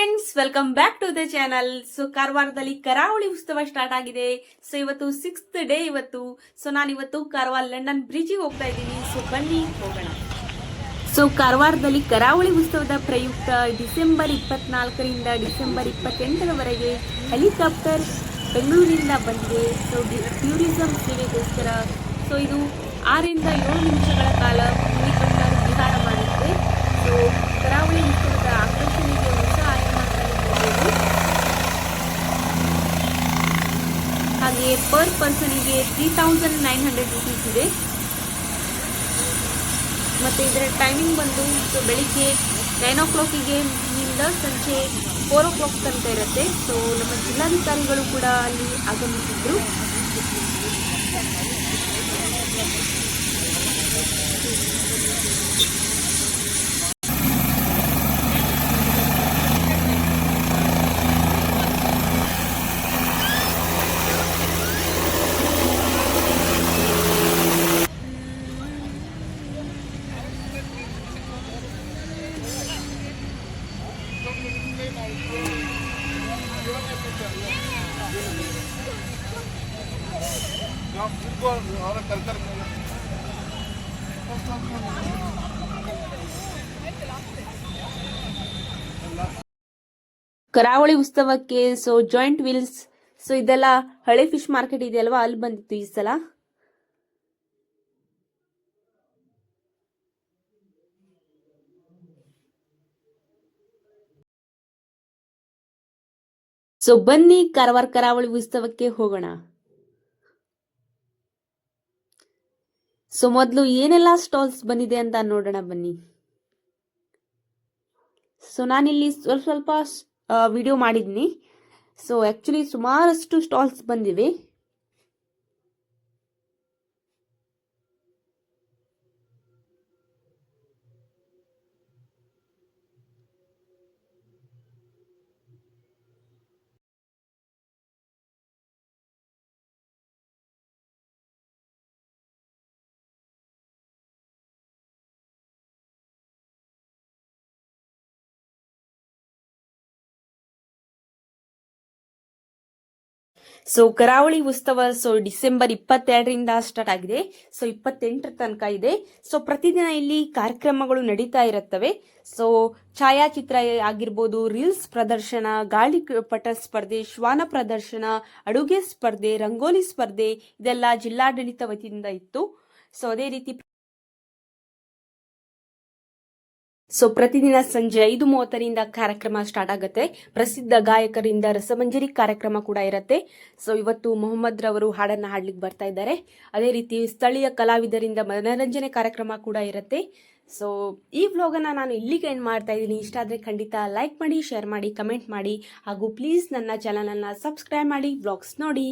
Friends welcome back to the channel so ಕಾರವಾರದಲ್ಲಿ ಕರಾವಳಿ ಉತ್ಸವ start ಆಗಿದೆ. ಸೊ ಇವತ್ತು ಸಿಕ್ಸ್ತ್ ಡೇ ಇವತ್ತು. ಸೊ ನಾನು ಇವತ್ತು ಕಾರವಾರ ಲಂಡನ್ ಬ್ರಿಡ್ಜಿಗೆ ಹೋಗ್ತಾ ಇದ್ದೀನಿ. ಸೊ ಬನ್ನಿ, ಹೋಗೋಣ. ಸೊ ಕಾರವಾರದಲ್ಲಿ ಕರಾವಳಿ ಉತ್ಸವದ ಪ್ರಯುಕ್ತ ಡಿಸೆಂಬರ್ ಇಪ್ಪತ್ನಾಲ್ಕರಿಂದ ಡಿಸೆಂಬರ್ ಇಪ್ಪತ್ತೆಂಟರವರೆಗೆ ಹೆಲಿಕಾಪ್ಟರ್ ಬೆಂಗಳೂರಿನಿಂದ ಬಂದಿದೆ. So tourism ಸೇವೆಗೋಸ್ಕರ. ಸೊ ಇದು ಆರರಿಂದ ಏಳು ನಿಮಿಷಗಳ ಕಾಲ ಹಾಗೆ per ಪರ್ಸನಿಗೆ three thousand nine hundred rupees ಇದೆ. ಮತ್ತು ಇದರ ಟೈಮಿಂಗ್ ಬಂದು ಸೊ ಬೆಳಿಗ್ಗೆ ನೈನ್ ಓ ಕ್ಲಾಕಿಗೆ ನಿಂದ ಸಂಜೆ ಫೋರ್ ಓ ಕ್ಲಾಕ್ ತನಕ ಇರುತ್ತೆ. ಸೊ ನಮ್ಮ ಜಿಲ್ಲಾಧಿಕಾರಿಗಳು ಕೂಡ ಅಲ್ಲಿ ಆಗಮಿಸಿದ್ರು. ಕರಾವಳಿ ಉತ್ಸವಕ್ಕೆ ಸೊ ಜಾಯಿಂಟ್ ವೀಲ್ಸ್ ಸೊ ಇದೆಲ್ಲ ಹಳೆ ಫಿಶ್ ಮಾರ್ಕೆಟ್ ಇದೆಯಲ್ವಾ? ಅಲ್ಲಿ ಬಂದಿತ್ತು ಈ ಸಲ. ಸೊ ಬನ್ನಿ ಕಾರವಾರ ಕರಾವಳಿ ಉತ್ಸವಕ್ಕೆ ಹೋಗೋಣ. ಸೊ ಮೊದಲು ಏನೆಲ್ಲ ಸ್ಟಾಲ್ಸ್ ಬಂದಿದೆ ಅಂತ ನೋಡೋಣ ಬನ್ನಿ. ಸೊ ನಾನಿಲ್ಲಿ ಸ್ವಲ್ಪ ಸ್ವಲ್ಪ ವಿಡಿಯೋ ಮಾಡಿದ್ದೀನಿ ಸೊ ಆ್ಯಕ್ಚುಲಿ ಸುಮಾರಷ್ಟು ಸ್ಟಾಲ್ಸ್ ಬಂದಿವೆ. So Karavali Utsav so December ಇಪ್ಪತ್ತೆರಡರಿಂದ ಸ್ಟಾರ್ಟ್ ಆಗಿದೆ. ಸೊ ಇಪ್ಪತ್ತೆಂಟರ ತನಕ ಇದೆ. ಸೊ ಪ್ರತಿದಿನ ಇಲ್ಲಿ ಕಾರ್ಯಕ್ರಮಗಳು ನಡೀತಾ ಇರುತ್ತವೆ. ಸೊ ಛಾಯಾಚಿತ್ರ ಆಗಿರ್ಬೋದು, ರೀಲ್ಸ್ ಪ್ರದರ್ಶನ ಗಾಳಿಪಟ ಸ್ಪರ್ಧೆ, ಶ್ವಾನ ಪ್ರದರ್ಶನ, ಅಡುಗೆ ಸ್ಪರ್ಧೆ, ರಂಗೋಲಿ ಸ್ಪರ್ಧೆ ಇದೆಲ್ಲ ಜಿಲ್ಲಾಡಳಿತ ವತಿಯಿಂದ ಇತ್ತು. ಸೊ ಅದೇ ರೀತಿ ಸೊ ಪ್ರತಿದಿನ ಸಂಜೆ ಐದು ಮೂವತ್ತರಿಂದ ಕಾರ್ಯಕ್ರಮ ಸ್ಟಾರ್ಟ್ ಆಗುತ್ತೆ. ಪ್ರಸಿದ್ಧ ಗಾಯಕರಿಂದ ರಸಮಂಜರಿ ಕಾರ್ಯಕ್ರಮ ಕೂಡ ಇರುತ್ತೆ. ಸೊ ಇವತ್ತು ಮೊಹಮ್ಮದ್ ರವರು ಹಾಡನ್ನ ಹಾಡ್ಲಿಕ್ಕೆ ಬರ್ತಾ ಇದ್ದಾರೆ. ಅದೇ ರೀತಿ ಸ್ಥಳೀಯ ಕಲಾವಿದರಿಂದ ಮನರಂಜನೆ ಕಾರ್ಯಕ್ರಮ ಕೂಡ ಇರುತ್ತೆ. ಸೊ ಈ ವ್ಲಾಗನ್ನು ನಾನು ಇಲ್ಲಿಗೆ ಎಂಡ್ ಮಾಡ್ತಾ ಇದ್ದೀನಿ. ಇಷ್ಟ ಆದರೆ ಖಂಡಿತ ಲೈಕ್ ಮಾಡಿ ಶೇರ್ ಮಾಡಿ ಕಮೆಂಟ್ ಮಾಡಿ. ಹಾಗೂ ಪ್ಲೀಸ್ ನನ್ನ ಚಾನಲನ್ನು ಸಬ್ಸ್ಕ್ರೈಬ್ ಮಾಡಿ ವ್ಲಾಗ್ಸ್ ನೋಡಿ.